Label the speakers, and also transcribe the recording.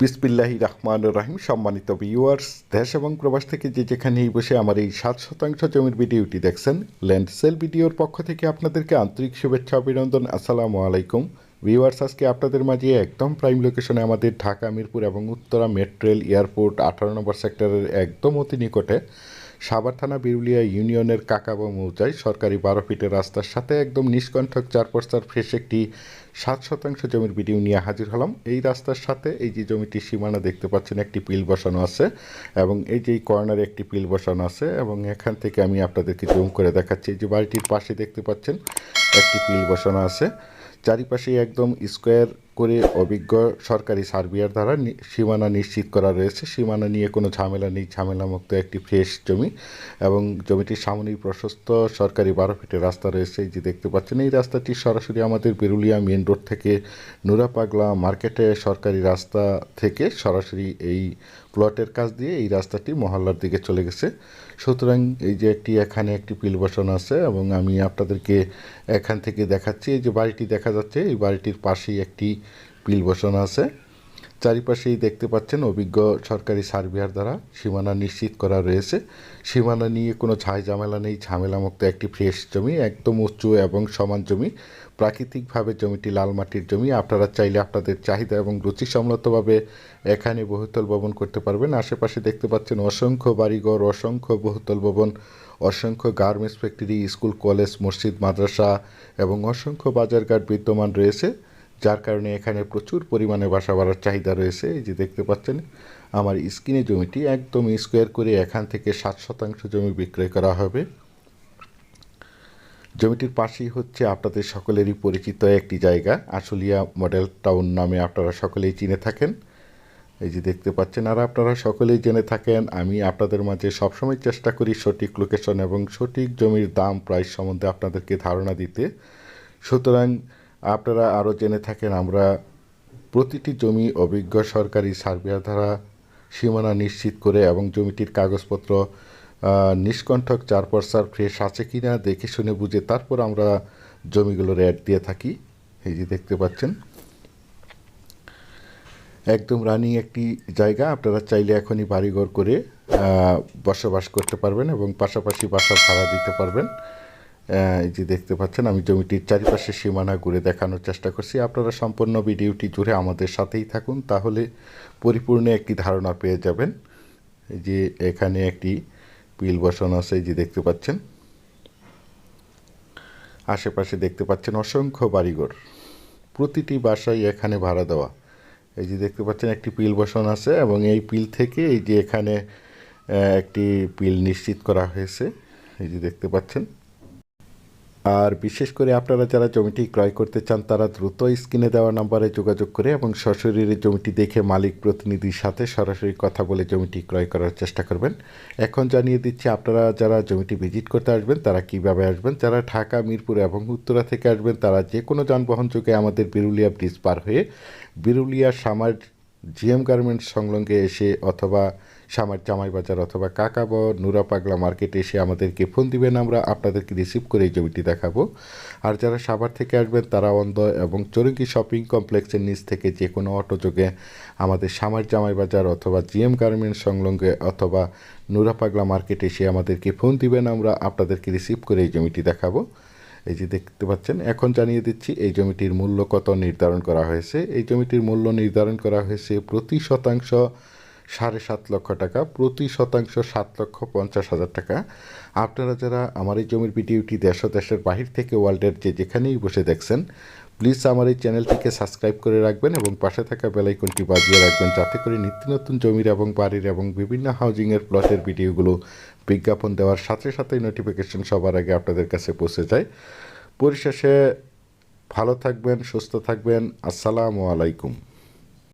Speaker 1: বিসমিল্লাহি রহমান রাহিম। সম্মানিত ভিউয়ার্স দেশ এবং প্রবাস থেকে যে যেখানেই বসে আমার এই সাত শতাংশ জমির ভিডিওটি দেখছেন ল্যান্ড সেল ভিডিওর পক্ষ থেকে আপনাদেরকে আন্তরিক শুভেচ্ছা, অভিনন্দন, আসসালামু আলাইকুম। ভিউয়ার্স আজকে আপনাদের মাঝে একদম প্রাইম লোকেশনে আমাদের ঢাকা, মিরপুর এবং উত্তরা মেট্রেল এয়ারপোর্ট আঠারো নম্বর সেক্টরের একদম অতি নিকটে সাভার থানা বিরুলিয়া ইউনিয়নের কাকাবা মৌজায় সরকারি বারো ফিটের রাস্তার সাথে একদম নিষ্কণ্ঠক চার পর্সার ফ্রেশ একটি সাত শতাংশ জমির ভিডিও নিয়ে হাজির হলাম। এই রাস্তার সাথে এই যে জমিটির সীমানা দেখতে পাচ্ছেন, একটি পিল বসানো আছে এবং এই যে কর্নারে একটি পিল বসানো আছে এবং এখান থেকে আমি আপনাদেরকে জুম করে দেখাচ্ছি। এই যে বাড়িটির পাশে দেখতে পাচ্ছেন, একটি পিল বসানো আছে। চারিপাশে একদম স্কোয়ার করে অভিজ্ঞ সরকারি সার্বিয়ার দ্বারা সীমানা নিশ্চিত করা রয়েছে। সীমানা নিয়ে কোনো ঝামেলা নেই। ঝামেলামুক্ত একটি ফ্রেশ জমি এবং জমিটির সামনেই প্রশস্ত সরকারি বারো ফিটের রাস্তা রয়েছে। যে দেখতে পাচ্ছেন, এই রাস্তাটি সরাসরি আমাদের বেরুলিয়া মেন রোড থেকে নুরাপাগলা মার্কেটে সরকারি রাস্তা থেকে সরাসরি এই প্লটের কাজ দিয়ে এই রাস্তাটি মহল্লার দিকে চলে গেছে। সুতরাং এই যে একটি, এখানে একটি পিল বসানো আছে এবং আমি আপনাদেরকে এখান থেকে দেখাচ্ছি। এই যে বাড়িটি দেখা যাচ্ছে, এই বাড়িটির পাশেই একটি পিল বসানো আছে। চারিপাশেই দেখতে পাচ্ছেন অভিজ্ঞ সরকারি সার্ভিয়ার দ্বারা সীমানা নিশ্চিত করা রয়েছে। সীমানা নিয়ে কোনো ঝাই ঝামেলা নেই, ঝামেলামুক্ত একটি ফ্রেশ জমি, একদম উঁচু এবং সমান জমি। প্রাকৃতিকভাবে জমিটি লাল মাটির জমি। আপনারা চাইলে আপনাদের চাহিদা এবং রুচিসম্মতভাবে এখানে বহুতল ভবন করতে পারবেন। আশেপাশে দেখতে পাচ্ছেন অসংখ্য বাড়িঘর, অসংখ্য বহুতল ভবন, অসংখ্য গার্মেন্টস ফ্যাক্টরি, স্কুল, কলেজ, মসজিদ, মাদ্রাসা এবং অসংখ্য বাজারঘাট বিদ্যমান রয়েছে। যার কারণে এখানে প্রচুর পরিমাণে বাসা বাড়ার চাহিদা রয়েছে। এই যে দেখতে পাচ্ছেন, আমার স্কিনে জমিটি একদম স্কোয়ার করে এখান থেকে সাত শতাংশ জমি বিক্রয় করা হবে। জমিটির পাশেই হচ্ছে আপনাদের সকলেরই পরিচিত একটি জায়গা, আশুলিয়া মডেল টাউন নামে আপনারা সকলেই চিনে থাকেন। এই যে দেখতে পাচ্ছেন, আর আপনারা সকলেই জেনে থাকেন, আমি আপনাদের মাঝে সবসময় চেষ্টা করি সঠিক লোকেশন এবং সঠিক জমির দাম প্রাইস সম্বন্ধে আপনাদেরকে ধারণা দিতে। সুতরাং আপনারা আরও জেনে থাকেন, আমরা প্রতিটি জমি অভিজ্ঞ সরকারি সার্ভেয়ার দ্বারা সীমানা নিশ্চিত করে এবং জমিটির কাগজপত্র নিষ্কণ্ঠক চার পর্সার ফ্রেশ আছে কি না দেখে শুনে বুঝে তারপর আমরা জমিগুলোর অ্যাড দিয়ে থাকি। এই যে দেখতে পাচ্ছেন, একদম রানিং একটি জায়গা। আপনারা চাইলে এখনই বাড়িঘর করে বসবাস করতে পারবেন এবং পাশাপাশি বাসা ভাড়া দিতে পারবেন। এই যে দেখতে পাচ্ছেন, আমি জমিটির চারিপাশে সীমানা ঘুরে দেখানোর চেষ্টা করছি। আপনারা সম্পূর্ণ ভিডিওটি জুড়ে আমাদের সাথেই থাকুন, তাহলে পরিপূর্ণ একটি ধারণা পেয়ে যাবেন। এই যে এখানে একটি পিল বসানো আছে, এই যে দেখতে পাচ্ছেন। আশেপাশে দেখতে পাচ্ছেন অসংখ্য বাড়িঘর। প্রতিটি বাসাই এখানে ভাড়া দেওয়া। এই যে দেখতে পাচ্ছেন, একটি পিল বসানো আছে এবং এই পিল থেকে এই যে এখানে একটি পিল নিশ্চিত করা হয়েছে। এই যে দেখতে পাচ্ছেন। আর বিশেষ করে আপনারা যারা জমিটি ক্রয় করতে চান, তারা দ্রুত স্ক্রিনে দেওয়া নাম্বারে যোগাযোগ করে এবং সশরীরে জমিটি দেখে মালিক প্রতিনিধির সাথে সরাসরি কথা বলে জমিটি ক্রয় করার চেষ্টা করবেন। এখন জানিয়ে দিচ্ছি, আপনারা যারা জমিটি ভিজিট করতে আসবেন, তারা কীভাবে আসবেন? যারা ঢাকা, মিরপুর এবং উত্তরা থেকে আসবেন, তারা যে কোনো যানবাহন যোগে আমাদের বিরুলিয়া ব্রিজ পার হয়ে বিরুলিয়া সামার জিএম গার্মেন্টস সংলগ্নে এসে অথবা সামার জামাই বাজার অথবা কাকাব নুরা পাগলা মার্কেটে এসে আমাদেরকে ফোন দিবেন, আমরা আপনাদেরকে রিসিভ করে এই জমিটি দেখাবো। আর যারা সাভার থেকে আসবেন, তারা অন্ধ এবং চরঙ্গি শপিং কমপ্লেক্সের নিচ থেকে যে কোনো অটো যোগে আমাদের সামার জামাই বাজার অথবা জিএম গার্মেন্টস সংলগ্নে অথবা নুরা পাগলা মার্কেট এসে আমাদেরকে ফোন দিবেন, আমরা আপনাদেরকে রিসিভ করে এই জমিটি দেখাবো। এই যে দেখতে পাচ্ছেন, এখন জানিয়ে দিচ্ছি এই জমিটির মূল্য কত নির্ধারণ করা হয়েছে। এই জমিটির মূল্য নির্ধারণ করা হয়েছে প্রতি শতাংশ সাড়ে সাত লক্ষ টাকা, প্রতি শতাংশ সাত লক্ষ পঞ্চাশ হাজার টাকা। আপনারা যারা আমার এই জমির ভিডিওটি দেশ দেশের বাহির থেকে ওয়ার্ল্ডের যে যেখানেই বসে দেখছেন প্লিজ আমার এই চ্যানেলটিকে সাবস্ক্রাইব করে রাখবেন এবং পাশে থাকা বেলাইকনটি বাজিয়ে রাখবেন যাতে করে নিত্য নতুন জমির এবং বাড়ির এবং বিভিন্ন হাউজিংয়ের প্লটের ভিডিওগুলো বিজ্ঞাপন দেওয়ার সাথে সাথেই নোটিফিকেশন সবার আগে আপনাদের কাছে পৌঁছে যায়। পরিশেষে ভালো থাকবেন, সুস্থ থাকবেন। আসসালামু আলাইকুম।